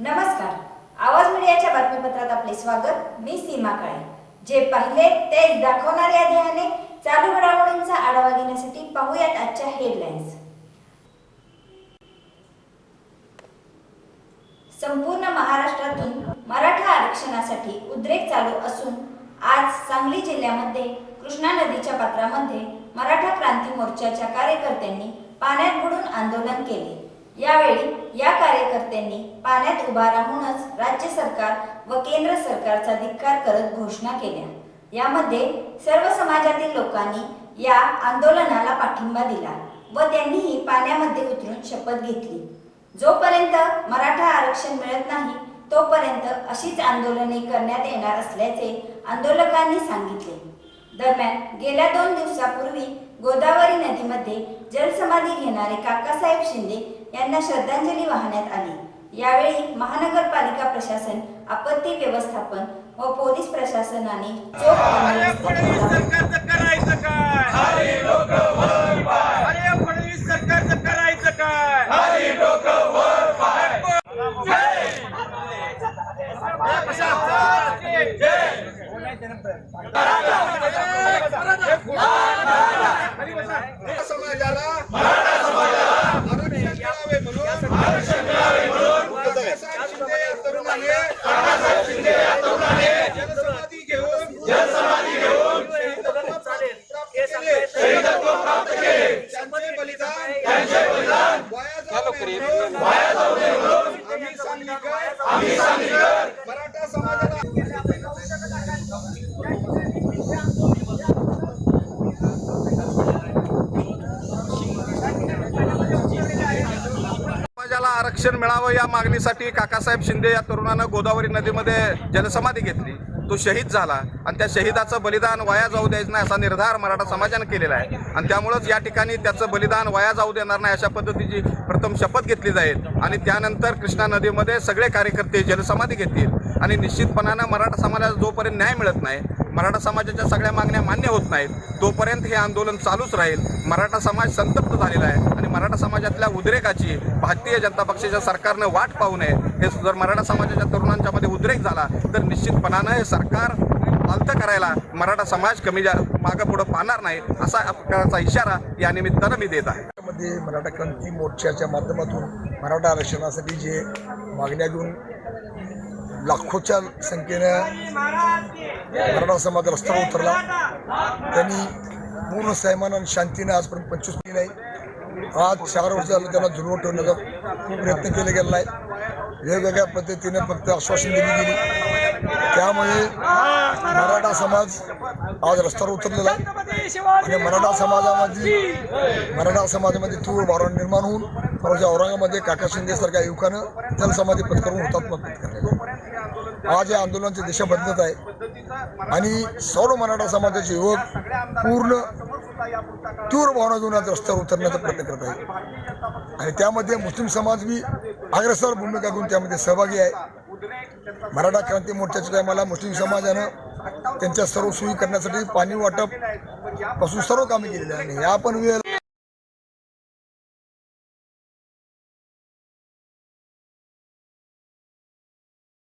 नमस्कार. आवाज मीडियाच्या बातमीपत्रात आपले स्वागत. मी सीमा काळे. जे पाहिले ते दाखवणारे या ध्येयाने चालू घडामोडींचा आढावा घेण्यासाठी पाहूयात आजच्या हेडलाईन्स संपूर्ण महाराष्ट्रातून मराठा आरक्षणासाठी उद्रेक चालू असून आज सांगली जिल्ह्यामध्ये कृष्णा नदीच्या पात्रामध्ये मराठा क्रांती मोर्चाच्या कार्यकर्त्यांनी पाण्यात बुडून आंदोलन केले. यावेळी या कार्यकर्त्यांनी पाण्यात उभा राहूनच राज्य सरकार व केंद्र सरकारचा धिक्कार करत घोषणा केल्या. यामध्ये सर्व समाजातील लोकांनी या आंदोलनाला पाठिंबा दिला व त्यांनीही पाण्यामध्ये उतरून शपथ घेतली. जोपर्यंत मराठा आरक्षण मिळत नाही तोपर्यंत अशीच आंदोलने करण्यात येणार असल्याचे आंदोलकांनी सांगितले. दरम्यान गेल्या दोन दिवसापूर्वी गोदावरी नदीमध्ये जलसमाधी घेणारे काकासाहेब शिंदे यांना श्रद्धांजली वाहण्यात आली. यावेळी महानगरपालिका प्रशासन आपत्ती व्यवस्थापन व पोलीस प्रशासनाने चोख म्हणून काकासाहेब शिंदे या तरुणाने जलसमाधी घेऊन शहीदत्व प्राप्त केले. त्यांचे बलिदान वाया जाऊ नये म्हणून आम्ही सांगलीकर मराठा समाजाला समाजाला आरक्षण मिळावं या मागणीसाठी काकासाहेब शिंदे या तरुणानं गोदावरी नदीमध्ये जलसमाधी घेतली. तो शहीद झाला आणि त्या शहीदाचं बलिदान वाया जाऊ द्यायचं नाही असा निर्धार मराठा समाजानं केलेला आहे. आणि त्यामुळंच या ठिकाणी त्याचं बलिदान वाया जाऊ देणार नाही अशा पद्धतीची प्रथम शपथ घेतली जाईल. आणि त्यानंतर कृष्णा नदीमध्ये सगळे कार्यकर्ते जलसमाधी घेतील. आणि निश्चितपणानं मराठा समाजाला जोपर्यंत न्याय मिळत नाही मराठा समाजाच्या सगळ्या मागण्या मान्य होत नाहीत. तोपर्यंत हे आंदोलन चालूच राहील. मराठा समाज संतप्त झालेला आहे आणि मराठा समाजातल्या उद्रेकाची भारतीय जनता पक्षाच्या सरकारनं वाट पाहू नये. हे जर मराठा समाजाच्या तरुणांच्या मध्ये उद्रेक झाला तर निश्चितपणानं हे सरकार पालतं करायला मराठा समाज कमी जा मागं पुढं पाहणार नाही असा प्रकारचा इशारा या निमित्तानं मी देत आहे. मध्ये मराठा क्रांती मोर्चाच्या माध्यमातून मराठा आरक्षणासाठी जे मागण्या घेऊन लाखोच्या संख्येनं मराठा समाज रस्त्यावर उतरला. त्यांनी पूर्ण सैमान आणि शांतीनं आजपर्यंत पंचवीस महिने नाही. आज चार वर्ष झालं त्यांना झुलवून ठेवण्याचा खूप प्रयत्न केला गेलेला आहे. वेगवेगळ्या पद्धतीने फक्त आश्वासन दिली गेली. त्यामुळे मराठा समाज आज रस्त्यावर उतरलेला आहे. आणि मराठा समाजामध्ये मराठा समाजामध्ये तूळ भावना निर्माण होऊन औरंगामध्ये औरंगाबादमध्ये काका शिंदेसारख्या युवकानं जलसमाधी पत्करून हुतात्मा पत्करले आज या आंदोलनाची दिशा बदलत आहे. आणि सर्व मराठा समाजाचे युवक पूर्ण तीव्र भावना घेऊन आज रस्त्यावर उतरण्याचा प्रयत्न करत आहे आणि त्यामध्ये मुस्लिम समाज बी अग्रसर भूमिका घेऊन त्यामध्ये सहभागी आहे. मराठा क्रांती मोर्चाच्या टायमाला मुस्लिम समाजानं त्यांच्या सर्व सोयी करण्यासाठी पाणी वाटपपासून सर्व कामे केलेली आहे आणि या पण वेळेला